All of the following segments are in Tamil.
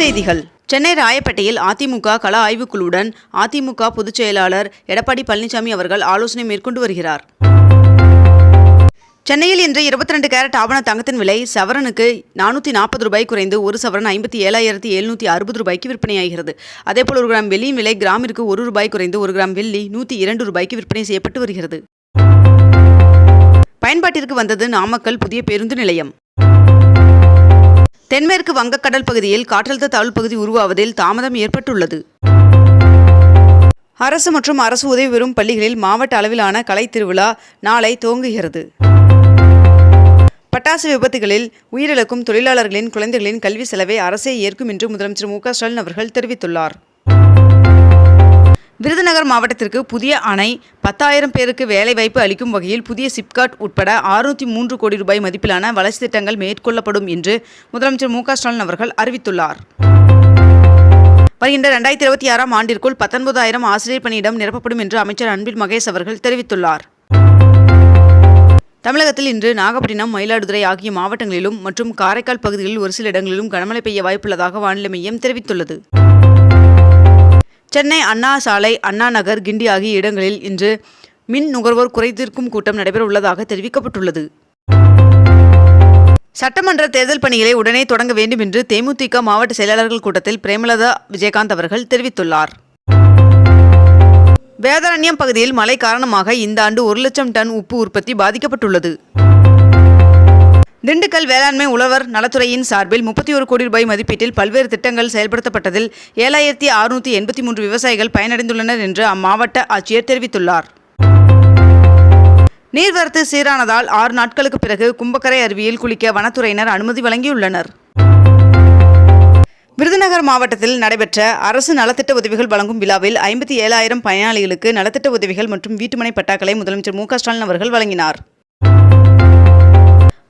செய்திகள். சென்னை ராயப்பேட்டையில் அதிமுக கள ஆய்வுக்குழுவுடன் அதிமுக பொதுச் செயலாளர் எடப்பாடி பழனிசாமி அவர்கள் ஆலோசனை மேற்கொண்டு வருகிறார். சென்னையில் இன்று இருபத்தி ரெண்டு கேரட் ஆவண தங்கத்தின் விலை சவரனுக்கு நானூற்றி நாற்பது ரூபாய் குறைந்து ஒரு சவரன் ஐம்பத்தி ஏழாயிரத்தி எழுநூற்றி அறுபது ரூபாய்க்கு விற்பனையாகிறது. அதேபோல் ஒரு கிராம் வெள்ளியின் விலை கிராமிற்கு ஒரு ரூபாய் குறைந்து ஒரு கிராம் வெள்ளி நூற்றி இரண்டு ரூபாய்க்கு விற்பனை செய்யப்பட்டு வருகிறது. பயன்பாட்டிற்கு வந்தது நாமக்கல் புதிய பேருந்து நிலையம். தென்மேற்கு வங்கக்கடல் பகுதியில் காற்றழுத்த தாழ்வு பகுதி உருவாவதில் தாமதம் ஏற்பட்டுள்ளது. அரசு மற்றும் அரசு உதவி பெறும் பள்ளிகளில் மாவட்ட அளவிலான கலை திருவிழா நாளை துவங்குகிறது. பட்டாசு விபத்துகளில் உயிரிழக்கும் தொழிலாளர்களின் குழந்தைகளின் கல்வி செலவை அரசே ஏற்கும் என்று முதலமைச்சர் மு க ஸ்டாலின் அவர்கள் தெரிவித்துள்ளார். விருதுநகர் மாவட்டத்திற்கு புதிய அணை பத்தாயிரம் பேருக்கு வேலைவாய்ப்பு அளிக்கும் வகையில் புதிய சிப்காட் உட்பட அறுநூற்றி மூன்று கோடி ரூபாய் மதிப்பிலான வளர்ச்சி திட்டங்கள் மேற்கொள்ளப்படும் என்று முதலமைச்சர் மு ஸ்டாலின் அவர்கள் அறிவித்துள்ளார். வருகின்ற ரெண்டாயிரத்தி இருபத்தி ஆறாம் ஆண்டிற்குள் பத்தொன்பதாயிரம் ஆசிரியர் பணியிடம் நிரப்பப்படும் என்று அமைச்சர் அன்பில் மகேஷ் அவர்கள் தெரிவித்துள்ளார். தமிழகத்தில் இன்று நாகப்பட்டினம் மயிலாடுதுறை ஆகிய மாவட்டங்களிலும் மற்றும் காரைக்கால் பகுதிகளில் ஒரு சில இடங்களிலும் கனமழை பெய்ய வாய்ப்புள்ளதாக வானிலை மையம் தெரிவித்துள்ளது. சென்னை அண்ணா சாலை அண்ணா நகர் கிண்டி ஆகிய இடங்களில் இன்று மின் நுகர்வோர் குறைதீர்க்கும் கூட்டம் நடைபெற உள்ளதாக தெரிவிக்கப்பட்டுள்ளது. சட்டமன்ற தேர்தல் பணிகளை உடனே தொடங்க வேண்டும் என்று தேமுதிக மாவட்ட செயலாளர்கள் கூட்டத்தில் பிரேமலதா விஜயகாந்த் அவர்கள் தெரிவித்துள்ளார். வேதாரண்யம் பகுதியில் மழை காரணமாக இந்த ஆண்டு ஒரு லட்சம் டன் உப்பு உற்பத்தி பாதிக்கப்பட்டுள்ளது. திண்டுக்கல் வேளாண்மை உழவர் நலத்துறையின் சார்பில் முப்பத்தி ஒரு கோடி ரூபாய் மதிப்பீட்டில் பல்வேறு திட்டங்கள் செயல்படுத்தப்பட்டதில் ஏழாயிரத்தி அறுநூற்றி எண்பத்தி மூன்று விவசாயிகள் பயனடைந்துள்ளனர் என்று அம்மாவட்ட ஆட்சியர் தெரிவித்துள்ளார். நீர்வரத்து சீரானதால் ஆறு நாட்களுக்கு பிறகு கும்பக்கரை அருவியில் குளிக்க வனத்துறையினர் அனுமதி வழங்கியுள்ளனர். விருதுநகர் மாவட்டத்தில் நடைபெற்ற அரசு நலத்திட்ட உதவிகள் வழங்கும் விழாவில் ஐம்பத்தி ஏழாயிரம் பயனாளிகளுக்கு நலத்திட்ட உதவிகள் மற்றும் வீட்டுமனை பட்டாக்களை முதலமைச்சர் மு க ஸ்டாலின் அவர்கள் வழங்கினார்.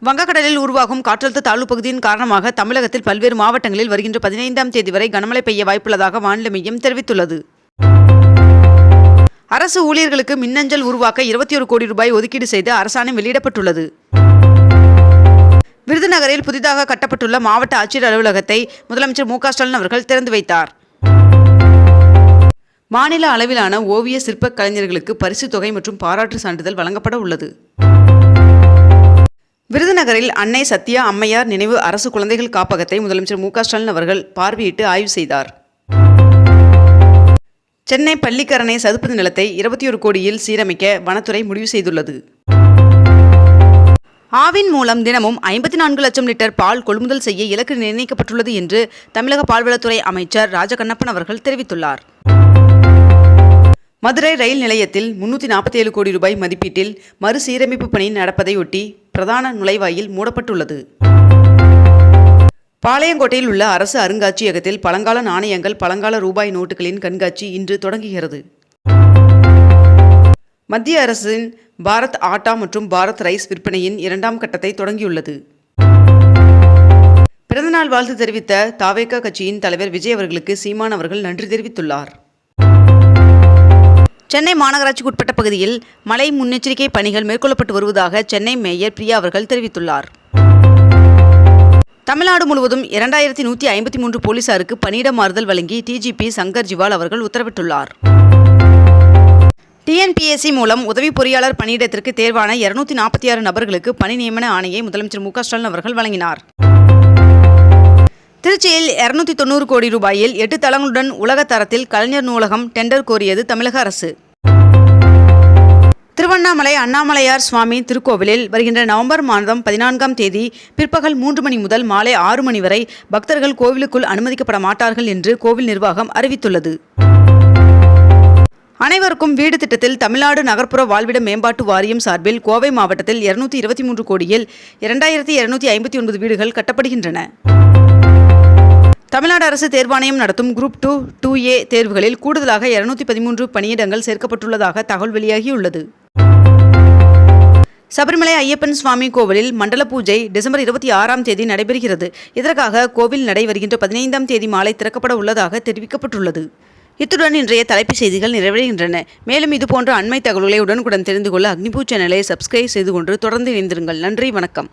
வங்கக்கடலில் உருவாகும் காற்றழுத்த தாழ்வு பகுதியின் காரணமாக தமிழகத்தில் பல்வேறு மாவட்டங்களில் வருகின்ற பதினைந்தாம் தேதி வரை கனமழை பெய்ய வாய்ப்புள்ளதாக வானிலை மையம் தெரிவித்துள்ளது. அரசு ஊழியர்களுக்கு மின்னஞ்சல் உருவாக்க இருபத்தி ஒரு கோடி ரூபாய் ஒதுக்கீடு செய்து அரசாணை வெளியிடப்பட்டுள்ளது. விருதுநகரில் புதிதாக கட்டப்பட்டுள்ள மாவட்ட ஆட்சியர் அலுவலகத்தை முதலமைச்சர் மு ஸ்டாலின் அவர்கள் திறந்து வைத்தார். மாநில அளவிலான ஓவிய சிற்பக் கலைஞர்களுக்கு பரிசுத் தொகை மற்றும் பாராட்டு சான்றிதழ் வழங்கப்பட உள்ளது. விருதுநகரில் அன்னை சத்யா அம்மையார் நினைவு அரசு குழந்தைகள் காப்பகத்தை முதலமைச்சர் மு ஸ்டாலின் அவர்கள் பார்வையிட்டு ஆய்வு செய்தார். சென்னை பள்ளிக்கரணை சதுப்பு நிலத்தை இருபத்தி ஒரு கோடியில் சீரமைக்க வனத்துறை முடிவு செய்துள்ளது. ஆவின் மூலம் தினமும் ஐம்பத்தி நான்கு லட்சம் லிட்டர் பால் கொள்முதல் செய்ய இலக்கு நிர்ணயிக்கப்பட்டுள்ளது என்று தமிழக பால்வளத்துறை அமைச்சர் ராஜகண்ணப்பன் அவர்கள் தெரிவித்துள்ளார். மதுரை ரயில் நிலையத்தில் முன்னூற்றி நாற்பத்தி ஏழு கோடி ரூபாய் மதிப்பீட்டில் மறுசீரமைப்பு பணி நடப்பதையொட்டி பிரதான நுழைவாயில் மூடப்பட்டுள்ளது. பாளையங்கோட்டையில் உள்ள அரசு அருங்காட்சியகத்தில் பழங்கால நாணயங்கள் பழங்கால ரூபாய் நோட்டுகளின் கண்காட்சி இன்று தொடங்குகிறது. மத்திய அரசின் பாரத் ஆட்டா மற்றும் பாரத் ரைஸ் விற்பனையின் இரண்டாம் கட்டத்தை தொடங்கியுள்ளது. பிறந்தநாள் வாழ்த்து தெரிவித்த தாவேகா கட்சியின் தலைவர் விஜய் அவர்களுக்கு சீமான் அவர்கள் நன்றி தெரிவித்துள்ளார். சென்னை மாநகராட்சிக்கு உட்பட்ட பகுதியில் மழை முன்னெச்சரிக்கை பணிகள் மேற்கொள்ளப்பட்டு வருவதாக சென்னை மேயர் பிரியா அவர்கள் தெரிவித்துள்ளார். தமிழ்நாடு முழுவதும் இரண்டாயிரத்தி நூற்றி ஐம்பத்தி மூன்று போலீசாருக்கு பணியிட மாறுதல் வழங்கி டிஜிபி சங்கர் ஜிவால் அவர்கள் உத்தரவிட்டுள்ளார். டிஎன்பிஎஸ்சி மூலம் உதவி பொறியாளர் பணியிடத்திற்கு தேர்வான இருநூத்தி நாற்பத்தி ஆறு நபர்களுக்கு பணி நியமன ஆணையை முதலமைச்சர் மு ஸ்டாலின் அவர்கள் வழங்கினார். திருச்சியில் இருநூத்தி தொண்ணூறு கோடி ரூபாயில் எட்டு தளங்களுடன் உலக தரத்தில் கலைஞர் நூலகம் டெண்டர் கோரியது தமிழக அரசு. திருவண்ணாமலை அண்ணாமலையார் சுவாமி திருக்கோவிலில் வருகின்ற நவம்பர் மாதம் பதினான்காம் தேதி பிற்பகல் மூன்று மணி முதல் மாலை ஆறு மணி வரை பக்தர்கள் கோவிலுக்குள் அனுமதிக்கப்பட மாட்டார்கள் என்று கோவில் நிர்வாகம் அறிவித்துள்ளது. அனைவருக்கும் வீடு திட்டத்தில் தமிழ்நாடு நகர்ப்புற வாழ்விட மேம்பாட்டு வாரியம் சார்பில் கோவை மாவட்டத்தில் இருநூத்தி இருபத்தி மூன்று கோடியில் இரண்டாயிரத்தி இருநூத்தி ஐம்பத்தி ஒன்பது வீடுகள் கட்டப்படுகின்றன. தமிழ்நாடு அரசு தேர்வாணையம் நடத்தும் குரூப் டூ டூ ஏ தேர்வுகளில் கூடுதலாக இருநூத்தி பதிமூன்று பணியிடங்கள் சேர்க்கப்பட்டுள்ளதாக தகவல் வெளியாகியுள்ளது. சபரிமலை ஐயப்பன் சுவாமி கோவிலில் மண்டல பூஜை டிசம்பர் இருபத்தி ஆறாம் தேதி நடைபெறுகிறது. இதற்காக கோவில் நடை வருகின்ற பதினைந்தாம் தேதி மாலை திறக்கப்பட உள்ளதாக தெரிவிக்கப்பட்டுள்ளது. இத்துடன் இன்றைய தலைப்புச் செய்திகள் நிறைவடைகின்றன. மேலும் இதுபோன்ற அண்மை தகவல்களை உடனுக்குடன் தெரிந்து கொள்ள அக்னிபூ சேனலை சப்ஸ்கிரைப் செய்து கொண்டு தொடர்ந்து இணைந்திருங்கள். நன்றி வணக்கம்.